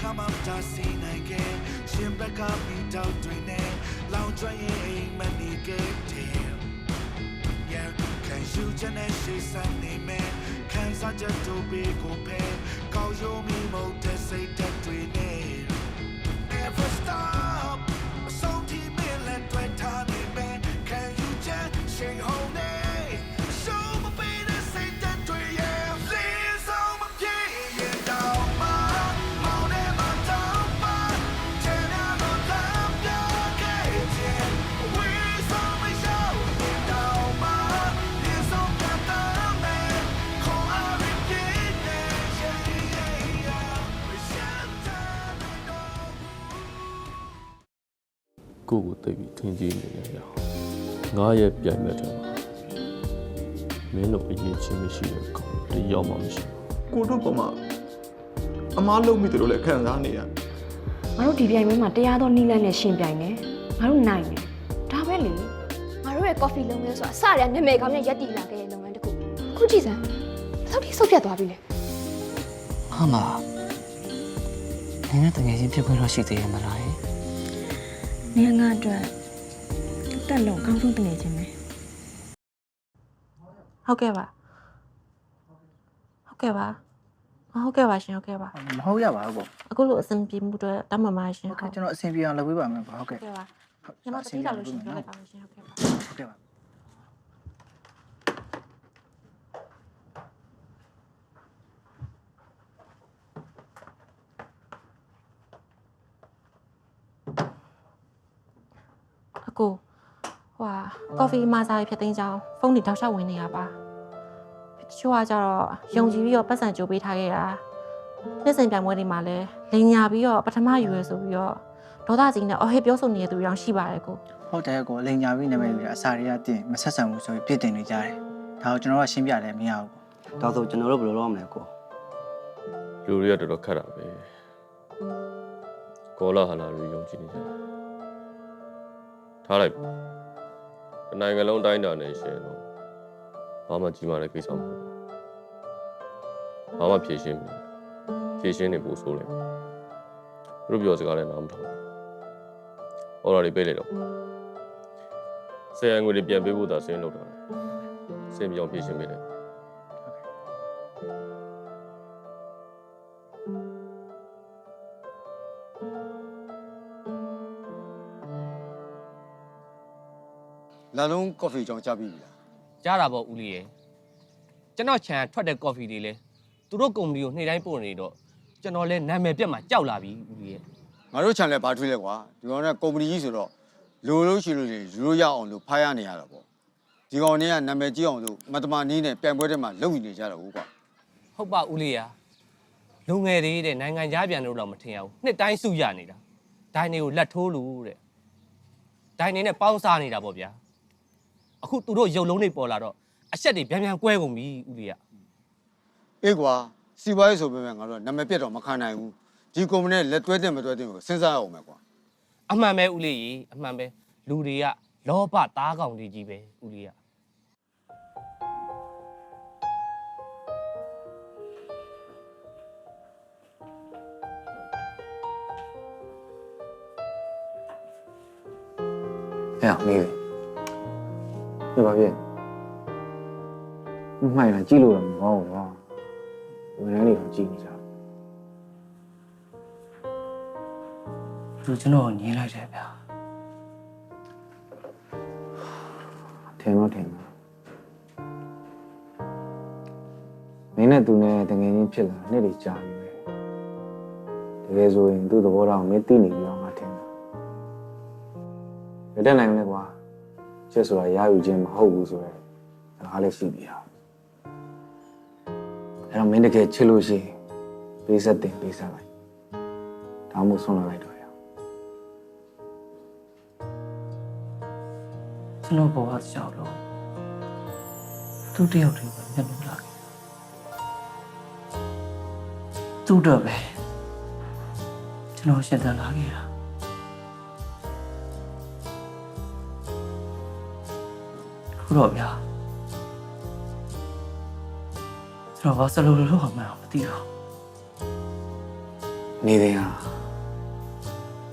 ခါမှမတားစီနိုင်ခဲ့ရှင်ဘက်ကမိတောက်တွေနဲ့လောင်ကျွမ်းရင်အိမ်မနေခဲ့တယ် Yeah, can you just say something man? Can I just do big or pay? Call you me more to say that we need. Never stop. So ထင်ကြီးနေတယ်ဗျာငါရဲ့ပြိုင်မဲ့တယ်မှာမင်းတို့အရင်ချင်းမရှိတဲ့ကောင်တယောက်မှမရှိဘူးကိုတို့ပေါ်မှာအမားလုံးမိတယ်လို့လည်းခံစားနေရငါတို့ဒီပြိုင်ပွဲမှာတရားသောနီလန်းနဲ့ရှင်ပြိုင်မယ်ငါတို့နိုင်မယ်ဒါပဲလေငါတို့ရဲ့ coffee လုပ်ငန်းဆိုတာအစရနာမည်ကောင်းနဲ့ရက်တည်လာခဲ့တဲ့လုပ်ငန်းတစ်ခုအခုကြည့်စမ်းသောက်တိဆုတ်ပြတ်သွားပြီလေဟာမနင်းနဲ့တကယ်ချင်းဖြစ်ခွင့်တော့ရှိသေးရဲ့မလားယင်နေငါအတွက် တက်လုံးအကောင်းဆုံးတငယ်ချင်းပဲဟုတ်ကဲ့ပါဟုတ်ကဲ့ပါအဟုတ်ကဲ့ပါရှင်ဟုတ်ကဲ့ပါမဟုတ်ရပါဘူးပေါ့အခုလိုအဆင်ပြေမှုအတွက်တတ်မှန်ပါရှင်ဟုတ်ကဲ့ကျွန်တော်အဆင်ပြေအောင်လုပ်ပေးပါမယ်ပေါ့ဟုတ်ဟုကဲ့တ်ကဲ့ပါကျွန်တော်တတိလာလို့ရှင်ပြောလိုက်ပါမယ်ရှင်ဟုတ်ကဲ့ပါဟုတ်ကဲ့ပါအကို ဟွာကော်ဖီမာစာဖြစ်သိမ်းကြောင်းဖုန်းတွေတောက်လျှောက်ဝင်နေရပါတချို့ကကြတော့ယုံကြည်ပြီးတော့ပတ်စံကြိုးပေးထားခဲ့တာနှစ်စဉ်ပြိုင်ပွဲတွေမှာလည်းလိန်ညာပြီးတော့ပထမယူရဆိုပြီးတော့ဒေါသကြီးနဲ့အော်ဟစ်ပြောဆိုနေတဲ့သူတွေတောင်ရှိပါတယ်ကိုဟုတ်တယ်ကိုအလိန်ညာပြီးနာမည်ပြီးအစာတွေကတင်မဆက်ဆံဘူးဆိုပြီးပြစ်တင်နေကြတယ်ဒါကိုကျွန်တော်ကရှင်းပြတယ်မရဘူးဒါဆိုကျွန်တော်တို့ဘယ်လိုလုပ်ရမလဲကိုလူတွေကတော်တော်ခက်တာပဲကောလာဟလာတွေယုံကြည်နေကြတယ်ထားလိုက်ပါ တစ်နိုင်ငံလုံးအတိုင်းအတာနဲ့ရှင်တော့ဘာမှကြီးမားတဲ့ကိစ္စမဟုတ်ဘူးဘာမှဖြေရှင်းမလို့ဖြေရှင်းနေပို့ဆိုးလိုက်သူတို့ပြောစကားလည်းနားမထောင်ဘူးဟော်ရာတွေပေးလိုက်တော့ဆယ်အငွေတွေပြန်ပေးဖို့သာစင်းလောက်တာလေစင်ပြောင်းဖြေရှင်းပေးလိုက် လာလုံးကော်ဖီကြောင်ကြပြီလားကြားတာပေါ့ဦးလေးရယ်ကျွန်တော်ခြံထွက်တဲ့ကော်ဖီတွေလဲသူတို့ကုမ္ပဏီကိုနေ့တိုင်းပို့နေတော့ကျွန်တော်လဲနာမည်ပြတ်မှာကြောက်လာပြီဦးလေးရယ်ငါတို့ခြံလဲဘာထွေးလဲကွာဒီကောင်ကကုမ္ပဏီကြီးဆိုတော့လိုလို့ရှိလို့လေယူလို့ရအောင်လို့ဖားရနေရတာပေါ့ဒီကောင်တွေကနာမည်ကြီးအောင်လို့မတမနီးနဲ့ပြိုင်ပွဲထဲမှာလုပ်နေကြတော့ဟုတ်ကွာဟုတ်ပါဦးလေးရလူငယ်တွေတဲ့နိုင်ငံသားပြန်လို့တော့မထင်ရဘူးနှစ်တိုင်းစုရနေတာဒိုင်းတွေကိုလက်ထိုးလို့တဲ့ဒိုင်းနေနဲ့ပေါင်းစားနေတာပေါ့ဗျာ အခုသူတို့ရုပ်လုံးတွေပေါ်လာတော့အဆက်တွေဗျံဗျံကွဲကုန်ပြီဦးလေးရအေးကွာစီပွားရေးဆိုပေမဲ့ငါတို့ကနာမည်ပြတ်တော့မခံနိုင်ဘူးဒီကုမ္ပဏီနဲ့လက်တွဲတဲ့မတွဲတဲ့ကိုစဉ်းစားရအောင်မယ်ကွာအမှန်ပဲဦးလေးကြီးအမှန်ပဲလူတွေကလောဘသားကောင်တွေကြီးပဲဦးလေးရဟဲ့မေး ပြီဘာဖြစ်မိုက်လာကြည့်လို့တော့မဟုတ်ဘူးကွာဝန်ထမ်းတွေတော့ကြည့်နေကြတယ်သူကျွန်တော်ကိုညင်းလိုက်တယ်ဗျာထင်တော့ထင်တယ်မင်းနဲ့သူနဲ့တကယ်ချင်းဖြစ်လာနှစ်တွေကြာပြီပဲတကယ်ဆိုရင်သူ့သဘောထားကိုမင်းသိနေပြီအောင်ငါထင်တယ်မတက်နိုင်ဘူးလေ ကွာကျက်ဆိုတာရယူခြင်းမဟုတ်ဘူးဆိုတော့ဒါလည်းရှိပြီဟာအဲ့တော့မင်းတကယ်ချစ်လို့ရှိရင်ပေးဆက်တင်ပေးဆက်လိုက်ဒါမှမဟုတ်ဆုံးလာလိုက်တော့ရအောင်ကျွန်တော်ဘောကကြောက်တော့သူတယောက်တည်းပဲမျက်နှာလာခဲ့သူ့တော့ပဲကျွန်တော်ရှင်းတန်လာခဲ့တာ ခုတော့ဗျာကျွန်တော်ဘာစလို့လို့မှမသိတော့နေတဲ့ဟာ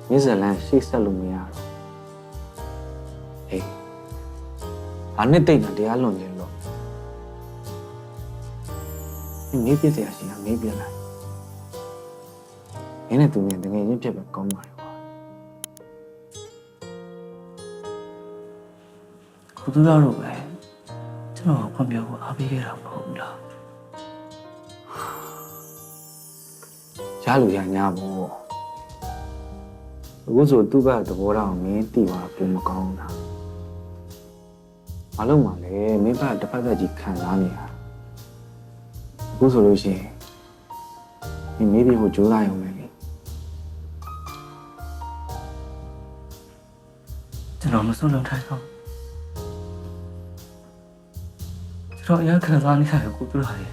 မင်းဇလန်ရှိဆက်လို့မရတော့အေးအနှစ်တိတ်ကတရားလွန်နေလို့မင်းမေးပြစရာရှိတာမေးပြလိုက်မင်းနဲ့သူနဲ့တကယ်ချင်းဖြစ်ပဲကောင်းပါလေ ကွာကိုသူရတော့ပဲကျွန်တော်ဖွံ့ဖြိုးဖို့အားပေးခဲ့တာမဟုတ်ဘူးလားရလူရညာပေါ့အခုဆိုသူ့ဘက်သဘောထားကိုမင်းသိသွားပုံမကောင်းတာမလုပ်မှလည်းမင်းဘက်တစ်ဖက်သက်ကြီးခံစားနေတာအခုဆိုလို့ရှိရင်မင်းမေးပြီးဟိုကြိုးစားရုံပဲလေကျွန်တော်မဆုံးလုံးထိုင်တော့ တော်အရင်ခံစားနေရတယ်ကိုသူရရဲ့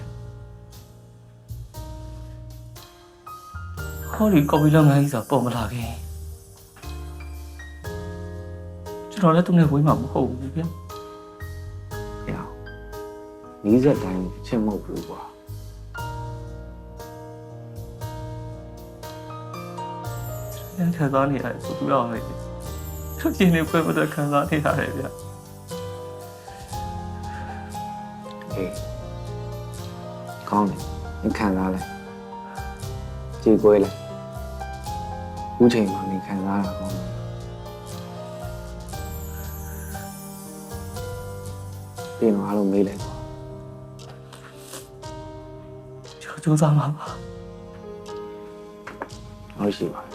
ဟောဒီကော်ပီလုပ်ငန်းကြီးဆိုပေါ်မလာခင်ကျွန်တော်လည်းသူနဲ့ဝေးမှာမဟုတ်ဘူးဗျ။ရအောင်။နီးစက်တိုင်းချစ်မဟုတ်ဘူးကွာ။ပြန်ခံစားနေရတယ်ဆိုသူရအောင်လေ။သူချင်းနေပွဲမတော့ခံစားနေရတယ်ဗျ။ ဟေး။ကောင်းတယ်။မင်းခံစားလိုက်။ကြည်ကွဲလိုက်။အခုချိန်မှာမင်းခံစားတာကောင်းတယ်။ပြင်တော့အားလုံးမေးလိုက်ကွာ။ကျွန်တော်စူးစမ်းပါပါ။ဟုတ်ရှိပါပြီဖွာ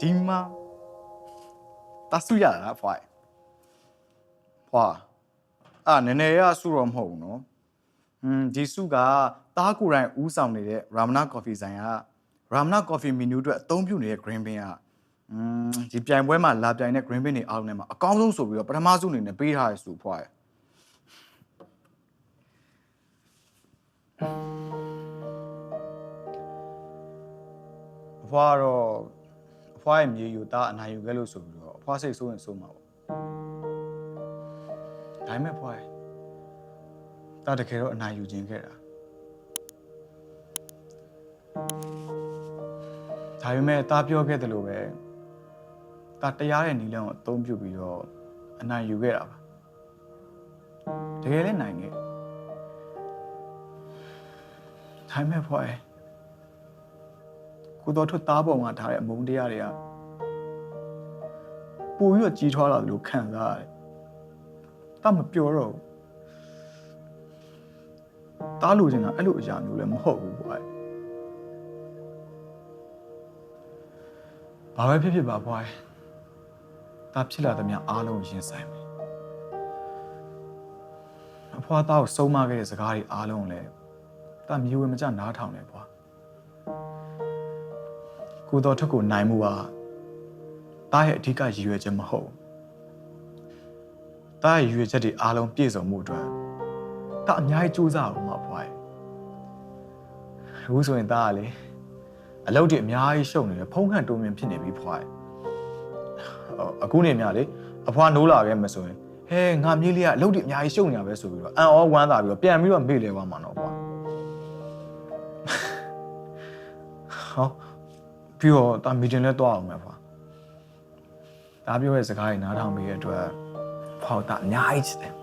ဒီမှာတဆူရတာဖွာဖွာအာနည်းနည်းရဆူတော့မဟုတ်ဘူးနော်ဟွန်းဒီဆူကတားကိုယ်တိုင်ဦးဆောင်နေတဲ့ရာမနာကော်ဖီဆိုင်ကရာမနာကော်ဖီမီနူအတွက်အသုံးပြုနေတဲ့ green bean ကอืมဒီပြိုင်ပွဲမှာလာပြိုင်တဲ့ green bean တွေအားလုံးနဲ့မှာအကောင်းဆုံးဆိုပြီးတော့ပထမဆုံးအနေနဲ့ပေးထားရဆိုဖွာရဖွာတော့ ဖွာရဲ့မြေယူတာအနိုင်ယူခဲ့လို့ဆိုပြီးတော့အဖွာစိတ်ဆိုးရင်ဆိုးမှာပေါ့ဒါပေမဲ့ဖွာရဲ့တာတကယ်တော့အနိုင်ယူခြင်းခဲ့တာဒါပေမဲ့တာပြောခဲ့တယ်လို့ပဲတာတရားတဲ့နီလန်းကိုအသုံးပြုပြီးတော့အနိုင်ယူခဲ့တာပါတကယ်လည်းနိုင်ခဲ့ဒါပေမဲ့ဖွာရဲ့ ကိုတော်ထွတ်သားပေါ်မှာထားတဲ့အမုန်းတရားတွေကပိုပြီးတော့ကြီးထွားလာတယ်လို့ခံစားရတယ်။တာမပြောတော့ဘူး။တားလို့ချင်တာအဲ့လိုအရာမျိုးလည်းမဟုတ်ဘူးကွာ။ဘာပဲဖြစ်ဖြစ်ပါဘွား။တာဖြစ်လာသမျှအားလုံးရင်ဆိုင်မယ်။အဖွားသားကိုစုံမခဲ့တဲ့စကားတွေအားလုံးလည်းတာမြေဝင်မကြနားထောင်တယ်ဘွား။ ကိုတော်ထက်ကိုနိုင်မှုဟာတားရဲ့အဓိကရည်ရွယ်ချက်မဟုတ်တားရဲ့ရည်ရွယ်ချက်တွေအားလုံးပြည့်စုံမှုအတွက်တားအများကြီးစူးစမ်းအောင်မှာဖွားအခုဆိုရင်တားကလေအလုပ်တွေအများကြီးရှုပ်နေတယ်ဖုံးခန့်တိုးမြင်ဖြစ်နေပြီဖွားအခုနေမြလေအဖွားနိုးလာခဲ့မဆိုရင်ဟဲငါမြေးလေးကအလုပ်တွေအများကြီးရှုပ်နေရပဲဆိုပြီးတော့အန်အောဝမ်းသာပြီးတော့ပြန်ပြီးတော့မေ့လဲသွားမှာတော့ဖွားဟော ပြီးတော့ဒါမီတင်လဲတွားအောင်မယ်ဖွာဒါပြောရဲ့စကားတွေနားထောင်ပြီးတဲ့အတွက်ဖွာဒါအများကြီးချစ်တယ်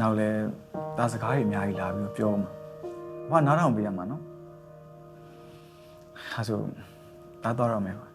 နောက်လဲဒါစကားတွေအများကြီးလာပြီးတော့ပြောမှာဖွာနားထောင်ပေးရမှာနော်အဲဆိုဒါတော့ရမယ်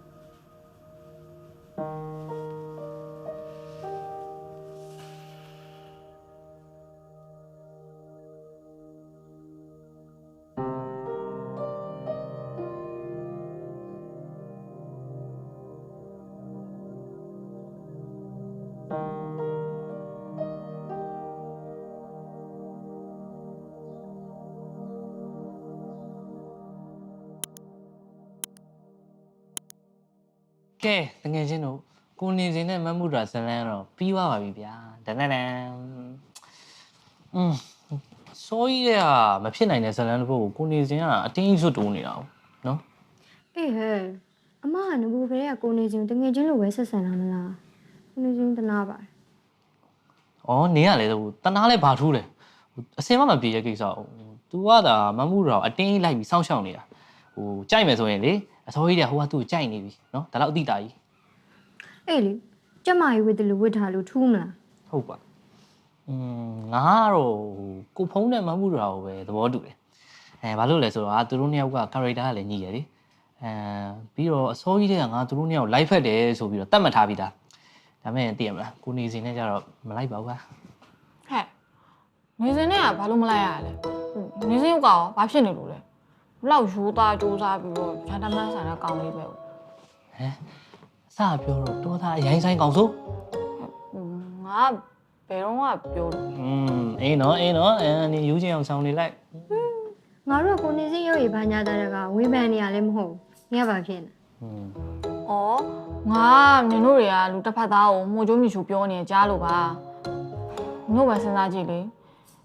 ကဲတငယ်ချင်းတို့ကိုနေစင်နဲ့မတ်မှုတာဇလန်းတော့ပြီးသွားပါပြီဗျာဒနဒန်อืม စောကြီးတဲ့ဟာမဖြစ်နိုင်တဲ့ဇလန်တစ်ပုဒ်ကိုကိုနေစင်ကအတင်းကြီးစွတ်တိုးနေတာ哦နော် အေးဟဲ့အမကငဘူကလေးကကိုနေချင်းတငယ်ချင်းလိုပဲဆက်ဆံတာမလားကိုနေချင်းတနာပါတယ် ။အော်နေရလေဟိုတနာလဲဘာထူးလဲဟိုအစင်မမပြေရဲ့ကိစ္စဟို तू ကဒါမမှုတော့အတင်းကြီးလိုက်ပြီးစောင့်ရှောက်နေတာဟိုကြိုက်မယ်ဆိုရင်လေ အစောကြီးတဲ့ဟိုကသူ့ကိုကြိုက်နေပြီနော်ဒါတော့အတိတာကြီးအေးလေကျမကြီးဝစ်တယ်လို့ဝစ်ထားလို့ထူးမလားဟုတ်ပါอืมငါကတော့ဟိုကိုဖုံးတဲ့မမှုတော့ပဲသဘောတူတယ်အဲဘာလို့လဲဆိုတော့သူတို့နှစ်ယောက်က character ကလည်းညီရယ်လေအဲပြီးတော့အစောကြီးတဲ့ကငါသူတို့နှစ်ယောက် live ဖက်တယ်ဆိုပြီးတော့တတ်မှတ်ထားပြီးသားဒါမဲ့သိရမလားကိုနေစင်နဲ့ကြတော့မလိုက်ပါဘူးကွာဟဲ့နေစင်နဲ့ကဘာလို့မလိုက်ရလဲဟိုနေစင်ကရောဘာဖြစ်နေလို့လဲ ဘလောက်ရိုးသားစူးစားပြီးတော့ဂျန်တမန်ဆန်တဲ့ကောင်လေးပဲဟုတ် ဟမ်အစပြောတော့တော်သားအရင်ဆိုင်ကောင်ဆို ဟိုငါဘယ်တော့မှပြောလို့ อืมအေးနော်အေးနော်အဲယူချင်အောင်ဆောင်နေလိုက် ငါတို့ကကိုနေချင်းရုပ်ရည်ဘာညာတာကဝေဖန်နေရလဲမဟုတ်ဘူးငါဘာဖြစ်နေ อืม ဩငါနင်တို့တွေကလူတစ်ဖက်သားကိုမှုချိုးမြချိုးပြောနေကြားလို့ပါညို့ပဲစဉ်းစားကြည့်လေ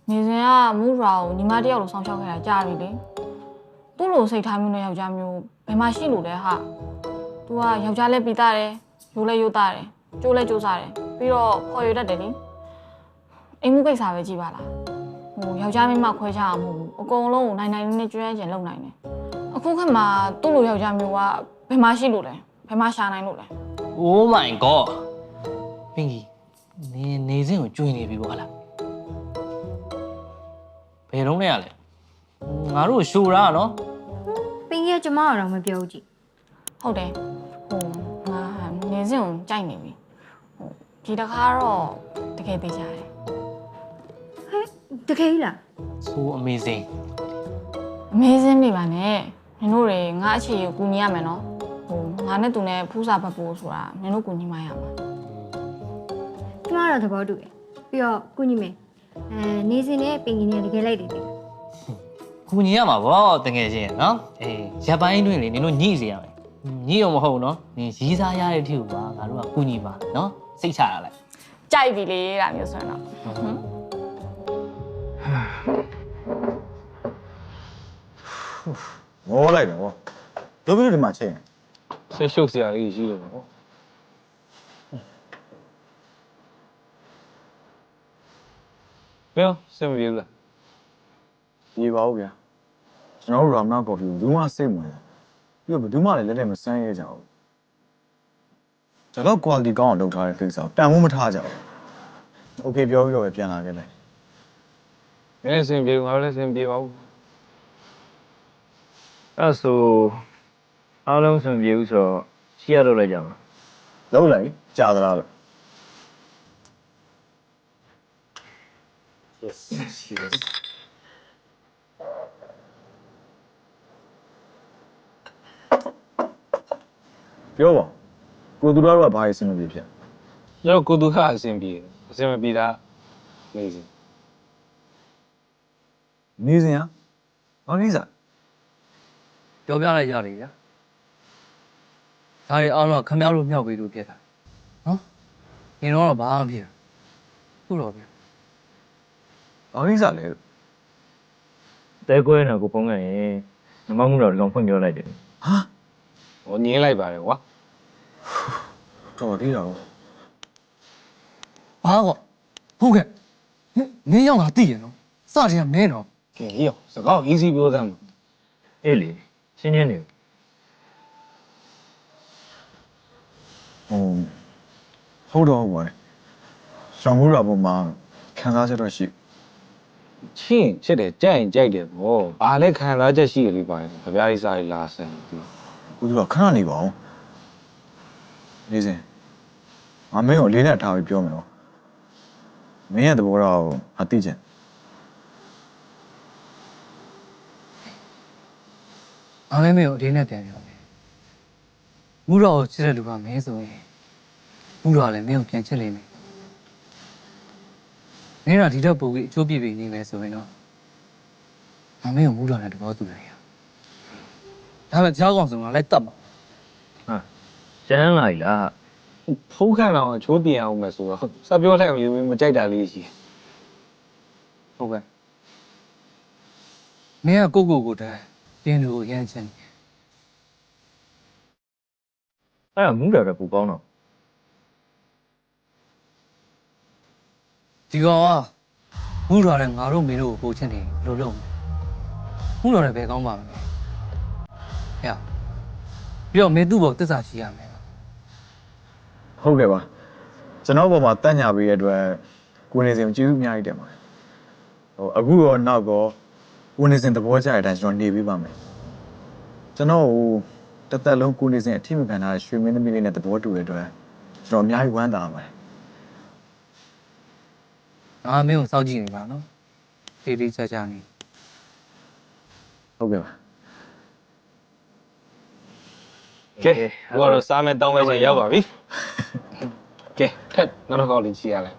နေစင်ကမူရာကိုညီမတစ်ယောက်လိုဆောင်ရှောက်ခဲ့တာကြားပြီလေ သူ့လိုစိတ်ထားမျိုးနဲ့ယောက်ျားမျိုးဘယ်မှာရှိလို့လဲဟာ तू ကယောက်ျားလဲပြီးသားတယ်ရိုးလဲရိုးသားတယ်ကျိုးလဲကျိုးစားတယ်ပြီးတော့ခေါ်ရတတ်တယ်လေအိမ်မှုကိစ္စပဲကြည့်ပါလားဟိုယောက်ျားမင်းမခွဲခြားအောင်မဟုတ်ဘူးအကုန်လုံးကိုနိုင်နိုင်လေးနဲ့ကျွမ်းကျင်လုပ်နိုင်တယ်အခုခက်မှာသူ့လိုယောက်ျားမျိုးကဘယ်မှာရှိလို့လဲဘယ်မှာရှာနိုင်လို့လဲ Oh my god ပင်ကြီးနေနေစင်းကိုကျွင်နေပြီပေါ့ဟလားဘယ်တော့နဲ့ရလဲငါတို့ရှိုးတာနော် ပင်ကြီးကကျမကတော့မပြောဘူးကြည့်ဟုတ်တယ်ဟိုငါနေစင်ကိုကြိုက်နေပြီဟိုဒီတစ်ခါတော့တကယ်သိကြတယ်တကယ်ကြီးလား so amazing အမေစင်းမိပါနဲ့နင်တို့တွေငါအခြေကိုကူညီရမယ်နော်ဟိုငါနဲ့သူနဲ့ဖူးစာပတ်ဖို့ဆိုတာနင်တို့ကူညီမရမှာကျမကတော့သဘောတူတယ်ပြီးတော့ကုညီမေအဲနေစင်နဲ့ပင်ကြီးနဲ့တကယ်လိုက်တယ်ဒီ ကူညီရမှာဗောတကယ်ချင်းနော်အေး ရပ်ပိုင်းတွင်လေနင်တို့ညှိစေရမယ်ညှိရောမဟုတ်နော်နင်ရီးစားရတဲ့အထိကိုပါငါတို့ကကူညီပါနော်စိတ်ချရလိုက်ကြိုက်ပြီလေဒါမျိုးဆိုရင်တော့ဟွန်းငေါလိုက်တော့တို့ပြီးတော့ဒီမှာချိန်ဆွရှုပ်စရာလေးရှိလို့ပေါ့ဘယ်စင်မပြေဘူးလားပြေပါဦးဗျာ ကျွန်တော်တို့ရာမနာကော်ဖီကိုဘူးမစိတ်ဝင်ပြီးတော့ဘယ်သူမှလည်းလက်နဲ့မစမ်းရဲကြဘူးကျွန်တော် quality ကောင်းအောင်လုပ်ထားတဲ့ကိစ္စကိုတန်ဖိုးမထားကြဘူး okay ပြောပြီးတော့ပဲပြန်လာခဲ့လိုက်နည်းနည်းစင်ပြေငါလည်းစင်ပြေပါဘူးအဲ့ဆိုအားလုံးစင်ပြေဘူးဆိုတော့ရှိရတော့လိုက်ကြမှာလုံးလိုက်ကြာသလားလို့ Yes. yes. ပြောပါကိုသူတော်တို့ကဘာရေးစင်မပြေဖြစ်ကျွန်တော်ကိုသူကအစင်ပြေတယ်အစင်မပြေတာနေစီနေစဉ်ကဘာကိစ္စပြောပြလိုက်ရတယ်ဗျာဒါတွေအားလုံးကခမ ्या လို့မြောက်ပြီးလို့ဖြစ်တာနော်ငင်တော့ဘာမှမဖြစ်ဘူးခုတော့ဗျာဘာကိစ္စလဲတဲကွဲနေကိုပုံခဲ့ရင်မမမှုတော့ဒီကောင်ဖွင့်ပြောလိုက်တယ်ဟာ ဟောညင်းလိုက်ပါတယ်ကွာတော်သေးတော့ဘာကောဟုတ်ကဲ့နင်းရောက်လာတည်ရနော်စတယ်ကမင်းနော်ကဲဟေ့စကား easy ပြောစမ်းအေးလေရှင်းရှင်းနေဟိုဟုတ်တော့ဟုတ်ပါတယ်ဆောင်းမှုရာပေါ်မှာခံစားချက်တော့ရှိချင်းချစ်တယ်ကြိုက်ရင်ကြိုက်တယ်ဗောဘာလဲခံစားချက်ရှိရလိမ့်ပါရင်ခပြားလေးစားလေးလာဆန်ပြီ ဦးသူကခဏနေပါအောင်နေစဉ်ငါမင်းကိုလေးနဲ့ထားပြီးပြောမယ်နော်မင်းရဲ့သဘောထားကိုအသိချင်ငါမဲမဲကိုအတင်းနဲ့ပြန်ပြောမယ်မူတော်ကိုချစ်တဲ့လူကမင်းဆိုရင်မူတော်ကလည်းမင်းကိုပြန်ချစ်လိမ့်မယ်နင်းကဒီတော့ပုံကြီးအချိုးပြပြနေမယ်ဆိုရင်တော့ငါမင်းကိုမူတော်နဲ့တဘောတူတယ်ရ ဒါပေမဲ့ကြောက်ကောင်ဆိုငါလည်းတတ်မှာကျန်းလာလားဖုံးခံတော့ချိုးပြင်အောင်မယ်ဆိုတော့စပြောလိုက်အောင်ယူမကြိုက်တာလေးရှိဟုတ်ကဲ့မင်းကကိုကိုကိုတည်းတင်းလူကိုရမ်းချင်တယ်အဲ့ဒါမူးတာပဲပူကောင်းတော့ဒီကောင်ကမူးတော်တဲ့ငါတို့မင်းတို့ကိုပို့ချင်တယ်လို့လုပ်မယ်မူးတော်တဲ့ဘယ်ကောင်းပါမလဲ ဟဲ့ပြီးတော့မင်းသူ့ဘောတစ္ဆာရှိရမယ်ဟုတ်ကဲ့ပါကျွန်တော်ဘောမှာတက်ညာပေးရတဲ့အတွက်ကိုနေစင်ကိုကျေးဇူးအများကြီးတင်ပါတယ်ဟိုအခုရောနောက်ရောကိုနေစင်သဘောကျတဲ့အတိုင်းကျွန်တော်နေပေးပါမယ်ကျွန်တော်ဟိုတစ်သက်လုံးကိုနေစင်အထိမခံထားတဲ့ရွှေမင်းသမီးလေးနဲ့သဘောတူတဲ့အတွက်ကျွန်တော်အများကြီးဝမ်းသာပါတယ်ငါမင်းကိုစောင့်ကြည့်နေပါနော်တေးသေးချာချာနေဟုတ်ကဲ့ပါ ကဲဘောတော့စားမဲ့တောင်းမဲ့ချိန်ရောက်ပါပြီကဲထက်နောက်တစ်ခေါက်လေးချီရလို